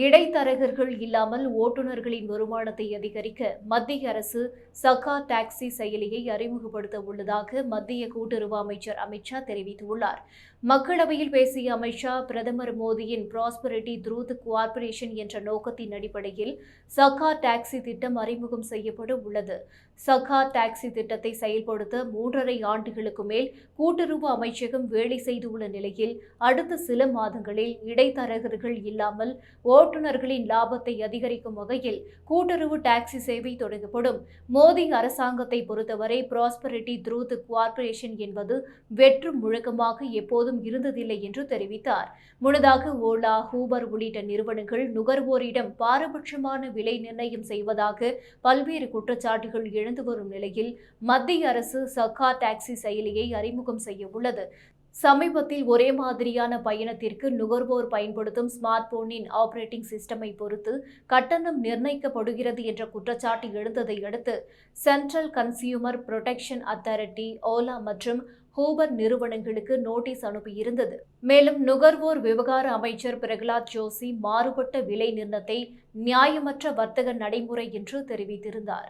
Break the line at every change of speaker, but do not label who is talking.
இடைத்தரகர்கள் இல்லாமல் ஓட்டுநர்களின் வருமானத்தை அதிகரிக்க மத்திய அரசு சகா டாக்ஸி செயலியை அறிமுகப்படுத்த உள்ளதாக மத்திய கூட்டுறவு அமைச்சர் அமித்ஷா தெரிவித்துள்ளார். மக்களவையில் பேசிய அமித்ஷா பிரதமர் மோடியின் ப்ராஸ்பரிட்டி த்ரூத் கோஆர்பரேஷன் என்ற நோக்கத்தின் அடிப்படையில் சகா டாக்ஸி திட்டம் அறிமுகம் செய்யப்பட உள்ளது. சகா டாக்ஸி திட்டத்தை செயல்படுத்த மூன்றரை ஆண்டுகளுக்கு மேல் கூட்டுறவு அமைச்சகம் வேலை செய்துள்ள நிலையில் அடுத்த சில மாதங்களில் இடைத்தரகர்கள் இல்லாமல் ஓட்டுநர்களின் லாபத்தை அதிகரிக்கும் வகையில் கூட்டுறவு டாக்ஸி சேவை தொடங்கப்படும். மோடி அரசாங்கத்தை பொறுத்தவரை ப்ராஸ்பரிட்டி த்ரூத் கோஆர்பரேஷன் என்பது வெற்று முழக்கமாக எப்போதும் இருந்ததில்லை என்று தெரிவித்தார். முன்னதாக ஓலா ஹூபர் உள்ளிட்ட நிறுவனங்கள் நுகர்வோரிடம் பாரபட்சமான விலை நிர்ணயம் செய்வதாக பல்வேறு குற்றச்சாட்டுகள் எழுந்து வரும் நிலையில் மத்திய அரசு சக்கா டாக்ஸி செயலியை அறிமுகம் செய்ய உள்ளது. சமீபத்தில் ஒரே மாதிரியான பயணத்திற்கு நுகர்வோர் பயன்படுத்தும் ஸ்மார்ட் போனின் ஆபரேட்டிங் சிஸ்டமை பொறுத்து கட்டணம் நிர்ணயிக்கப்படுகிறது என்ற குற்றச்சாட்டு எழுந்ததை அடுத்து central consumer protection authority Ola மற்றும் ஹூபர் நிறுவனங்களுக்கு நோட்டீஸ் அனுப்பியிருந்தது. மேலும் நுகர்வோர் விவகார அமைச்சர் பிரகலாத் ஜோஷி மாறுபட்ட விலை நிர்ணயத்தை நியாயமற்ற வர்த்தக நடைமுறை என்று தெரிவித்திருந்தார்.